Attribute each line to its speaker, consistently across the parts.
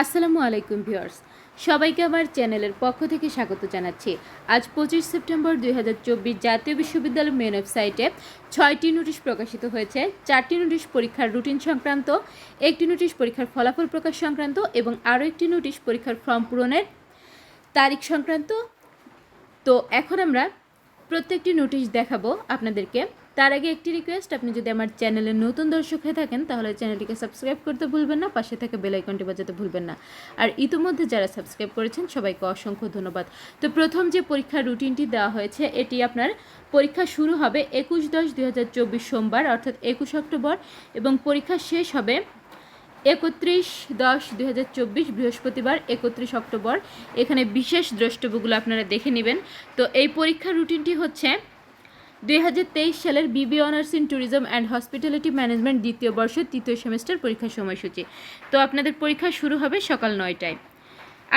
Speaker 1: আসসালামু আলাইকুম ভিউয়ার্স। সবাইকে আমার চ্যানেলের পক্ষ থেকে স্বাগত জানাচ্ছি। আজ পঁচিশ সেপ্টেম্বর দুই হাজার চব্বিশ জাতীয় বিশ্ববিদ্যালয় মেন ওয়েবসাইটে ছয়টি নোটিশ প্রকাশিত হয়েছে। চারটি নোটিশ পরীক্ষার রুটিন সংক্রান্ত, একটি নোটিশ পরীক্ষার ফলাফল প্রকাশ সংক্রান্ত এবং আরও একটি নোটিশ পরীক্ষার ফর্ম পূরণের তারিখ সংক্রান্ত। তো এখন আমরা প্রত্যেকটি নোটিশ দেখাবো আপনাদেরকে। তার আগে একটি রিকোয়েস্ট আপনি যদি আমার চ্যানেলে নতুন দর্শক হয়ে থাকেন, তাহলে চ্যানেলটিকে সাবস্ক্রাইব করতে ভুলবেন না, পাশে থেকে বেল আইকনটি বাজাতে ভুলবেন না। আর ইতিমধ্যে যারা সাবস্ক্রাইব করেছেন, সবাইকে অসংখ্য ধন্যবাদ। তো প্রথম যে পরীক্ষার রুটিনটি দেওয়া হয়েছে, এটি আপনার পরীক্ষা শুরু হবে একুশ দশ দুই সোমবার, অর্থাৎ একুশ অক্টোবর, এবং পরীক্ষা শেষ হবে একত্রিশ দশ দুই বৃহস্পতিবার, একত্রিশ অক্টোবর। এখানে বিশেষ দ্রষ্টব্যগুলো আপনারা দেখে নেবেন। তো এই পরীক্ষার রুটিনটি হচ্ছে দুই হাজার তেইশ সালের BB honours in tourism and hospitality management দ্বিতীয় বর্ষের তৃতীয় সেমিস্টার পরীক্ষার সময়সূচি। তো আপনাদের পরীক্ষা শুরু হবে সকাল নয়টায়।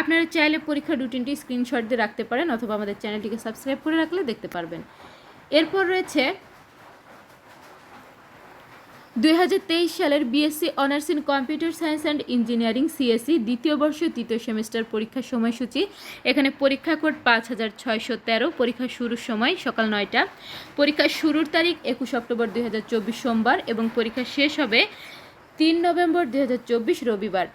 Speaker 1: আপনারা চাইলে পরীক্ষার রুটিনটি স্ক্রিনশট দিয়ে রাখতে পারেন অথবা আমাদের চ্যানেলটিকে সাবস্ক্রাইব করে রাখলে দেখতে পারবেন। এরপর রয়েছে দুই হাজার তেইশ সালের BSc honours in computer science and engineering CSC দ্বিতীয় বর্ষ, তৃতীয় সেমিস্টার পরীক্ষার সময়সূচি। এখানে পরীক্ষা কোড পাঁচ হাজার ছয়শো তেরো, পরীক্ষা শুরুর সময় সকাল নয়টা। পরীক্ষা শুরুর তারিখ একুশ অক্টোবর দুই হাজার চব্বিশ সোমবার এবং পরীক্ষা শেষ হবে তিন নভেম্বর দুই হাজার চব্বিশ রবিবার।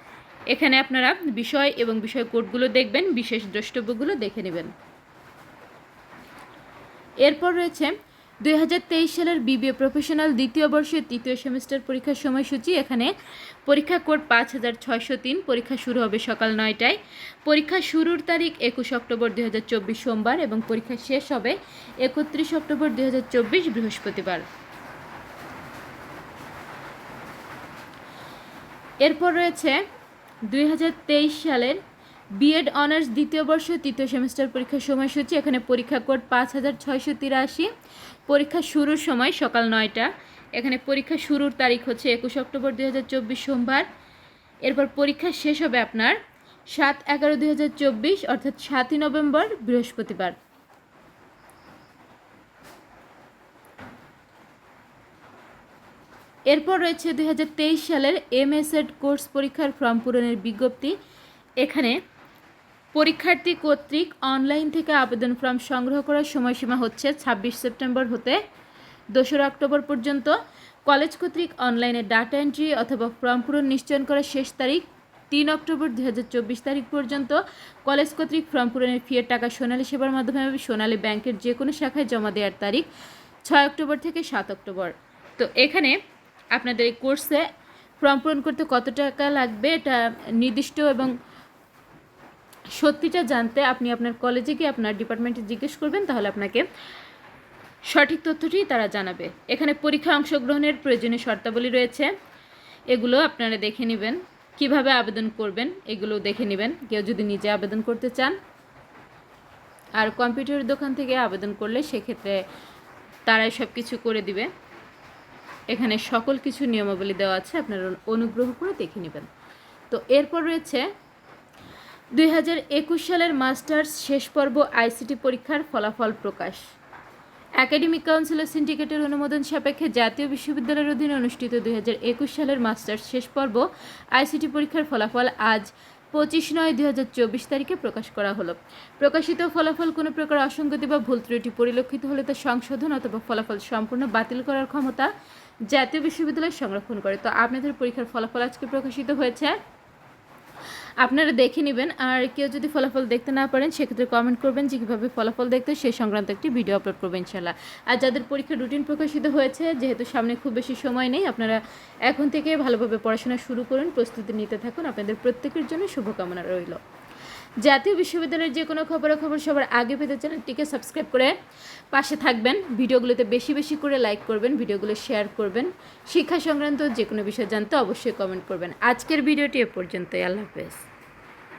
Speaker 1: এখানে আপনারা বিষয় এবং বিষয় কোডগুলো দেখবেন, বিশেষ দ্রষ্টব্যগুলো দেখে নেবেন। এরপর রয়েছে দুই হাজার তেইশ সালের বিবিএ প্রফেশনাল দ্বিতীয় বর্ষের তৃতীয় সেমিস্টার পরীক্ষার সময়সূচি এখানে পরীক্ষা কোড পাঁচ হাজার ছয়শো তিন, পরীক্ষা শুরু হবে সকাল নয়টায়। পরীক্ষা শুরুর তারিখ একুশ অক্টোবর দুই হাজার চব্বিশ সোমবার এবং পরীক্ষা শেষ হবে একত্রিশ অক্টোবর দুই হাজার চব্বিশ বৃহস্পতিবার। এরপর রয়েছে দুই হাজার তেইশ সালের বিএড অনার্স দ্বিতীয় বর্ষ, তৃতীয় সেমিস্টার পরীক্ষার সময়সূচি, এখানে পরীক্ষা কোড পাঁচ হাজার ছয়শো তিরাশি। পরীক্ষা শুরুর সময় সকাল নয়টা। এখানে পরীক্ষা শুরুর তারিখ হচ্ছে একুশ অক্টোবর দুই হাজার চব্বিশ সোমবার। এরপর পরীক্ষা শেষ হবে আপনার সাত এগারো দুই হাজার চব্বিশ, অর্থাৎ সাতই নভেম্বর, বৃহস্পতিবার। এরপর রয়েছে দু হাজার তেইশ সালের এমএসএড কোর্স পরীক্ষার ফর্ম পূরণের বিজ্ঞপ্তি। এখানে পরীক্ষার্থী কর্তৃক অনলাইন থেকে আবেদন ফর্ম সংগ্রহ করার সময়সীমা হচ্ছে ছাব্বিশ সেপ্টেম্বর হতে দোসরা অক্টোবর পর্যন্ত। কলেজ কর্তৃক অনলাইনে ডাটা এন্ট্রি অথবা ফর্ম পূরণ নিশ্চয়ন করার শেষ তারিখ তিন অক্টোবর দু হাজার চব্বিশ তারিখ পর্যন্ত। কলেজ কর্তৃক ফর্ম পূরণের ফিয়ের টাকা সোনালী সেবার মাধ্যমে সোনালী ব্যাংকের যে কোনো শাখায় জমা দেওয়ার তারিখ ছয় অক্টোবর থেকে সাত অক্টোবর। তো এখানে আপনাদের এই কোর্সে ফর্ম পূরণ করতে কত টাকা লাগবে? এটা নির্দিষ্ট এবং সত্যিটা জানতে আপনি আপনার কলেজে গিয়ে আপনার ডিপার্টমেন্টে জিজ্ঞেস করবেন, তাহলে আপনাকে সঠিক তথ্যটি তারা জানাবে। এখানে পরীক্ষা অংশগ্রহণের প্রয়োজনীয় শর্তাবলী রয়েছে। এগুলো আপনারা দেখে নেবেন, কীভাবে আবেদন করবেন, এগুলো দেখে নেবেন। কেউ যদি নিজে আবেদন করতে চান, আর কম্পিউটারের দোকান থেকে আবেদন করলে সেক্ষেত্রে তারাই সব কিছু করে দিবে। এখানে সকল কিছু নিয়মাবলী দেওয়া আছে, আপনারা অনুগ্রহ করে দেখে নেবেন। তো এরপর রয়েছে দুই হাজার একুশ সালের মাস্টার্স শেষ পর্ব আইসিটি পরীক্ষার ফলাফল প্রকাশ। একাডেমিক কাউন্সিল সিন্ডিকেটের অনুমোদন সাপেক্ষে জাতীয় বিশ্ববিদ্যালয়ের অধীনে অনুষ্ঠিত দুই সালের মাস্টার্স শেষ পর্ব আইসিটি পরীক্ষার ফলাফল আজ পঁচিশ নয় দুই তারিখে প্রকাশ করা হলো। প্রকাশিত ফলাফল কোনো প্রকার অসঙ্গতি বা ভুল ত্রুটি পরিলক্ষিত হলে তা সংশোধন অথবা ফলাফল সম্পূর্ণ বাতিল করার ক্ষমতা জাতীয় বিশ্ববিদ্যালয় সংরক্ষণ করে। তো আপনাদের পরীক্ষার ফলাফল আজকে প্রকাশিত হয়েছে আপনারা দেখে নেবেন। আর কেউ যদি ফলাফল দেখতে না পারেন, সেক্ষেত্রে কমেন্ট করবেন যে কীভাবে ফলাফল দেখতে সেই সংক্রান্ত একটি ভিডিও আপলোড করবেন ইনশাল্লাহ আর যাদের পরীক্ষা রুটিন প্রকাশিত হয়েছে, যেহেতু সামনে খুব বেশি সময় নেই, আপনারা এখন থেকে ভালোভাবে পড়াশোনা শুরু করুন, প্রস্তুতি নিতে থাকুন। আপনাদের প্রত্যেকের জন্য শুভকামনা রইল। জাতীয় বিশ্ববিদ্যালয়ের যে কোনো খবরাখবর সবার আগে পেতে চ্যানেলটিকে সাবস্ক্রাইব করে পাশে থাকবেন। ভিডিওগুলোতে বেশি বেশি করে লাইক করবেন, ভিডিওগুলো শেয়ার করবেন। শিক্ষা সংক্রান্ত যে কোনো বিষয় জানতে অবশ্যই কমেন্ট করবেন। আজকের ভিডিওটি এ পর্যন্তই। আল্লাহ হাফেজ।